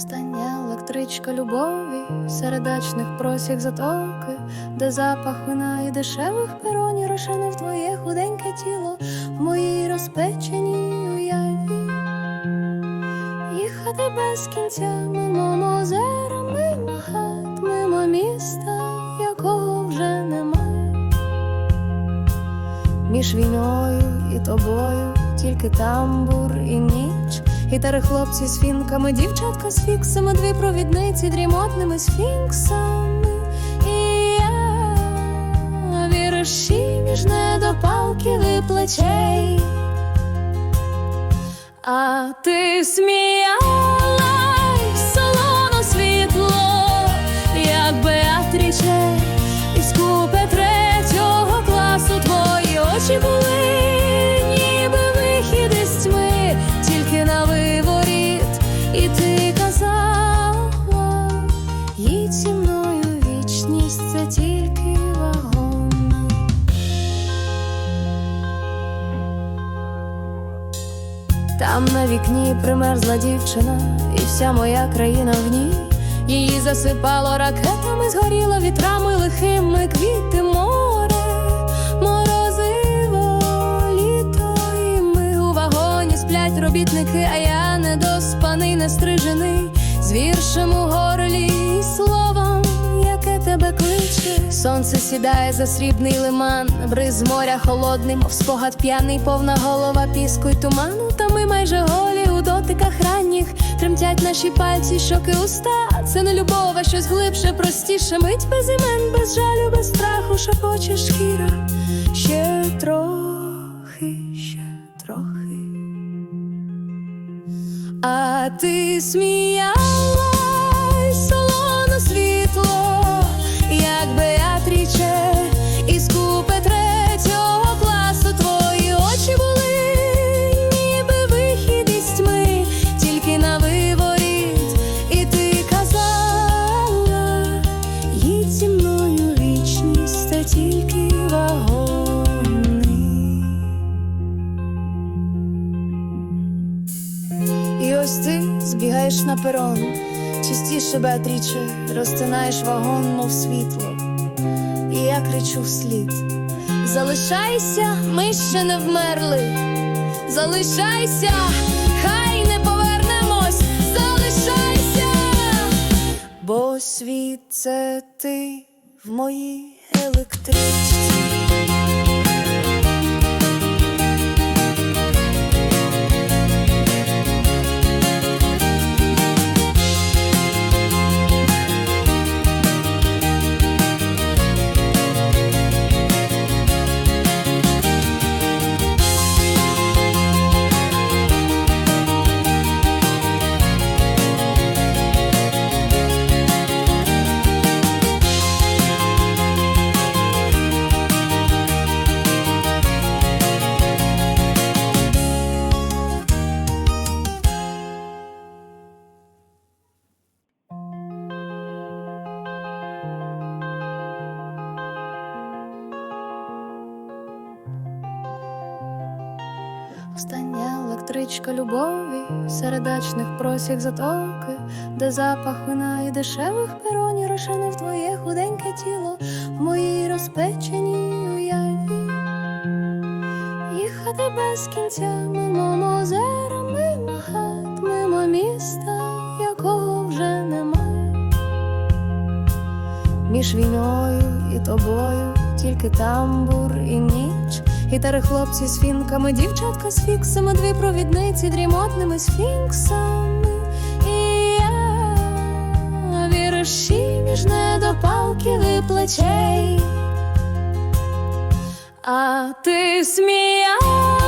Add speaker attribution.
Speaker 1: Остання електричка любові, серед дачних просік затоки, де запах вина і дешевих перонів розшинив твоє худеньке тіло в моїй розпеченій уяві. Їхати без кінця мимо озера, мимо хат, мимо міста, якого вже немає. Між війною і тобою тільки тамбур і ніч, гітари хлопці з фінками, дівчатка з фіксами, дві провідниці дрімотними сфінксами. І я віриші між недопалків і плечей. А ти сміялась, Там на вікні примерзла дівчина, і вся моя країна в ній. Її засипало ракетами, згоріло вітрами лихими квіти море, морозиво, літо, і ми у вагоні сплять робітники, а я недоспаний, нестрижений, з віршем у горлі і словом, яке тебе кличе. Сонце сідає за срібний лиман, бриз моря холодний, мов спогад п'яний, повна голова піску й туману. Та ми майже голі у дотиках ранніх. Тремтять наші пальці, щоки уста. Це не любов, а щось глибше, простіше. Мить без імен, без жалю, без страху, шепоче шкіра. Ще трохи, ще трохи. А ти сміялась, ти збігаєш на перон, частіше Беатріче, розтинаєш вагон, мов світло. І я кричу вслід: Залишайся, ми ще не вмерли. Залишайся, хай не повернемось, залишайся, бо світ це ти в моїй електричці. Остання електричка любові, серед дачних просік затоки, де запах вина і дешевих перонів розшинив твоє худеньке тіло в моїй розпеченій уяві. Їхати без кінця мимо озера, мимо хат, мимо міста, якого вже немає. Між війною і тобою тільки тамбур і ніч, гітари хлопці з фінками, дівчатка з фіксами, дві провідниці дрімотними сфінксами. І я віриші між недопалків і плечей. А ти сміялась,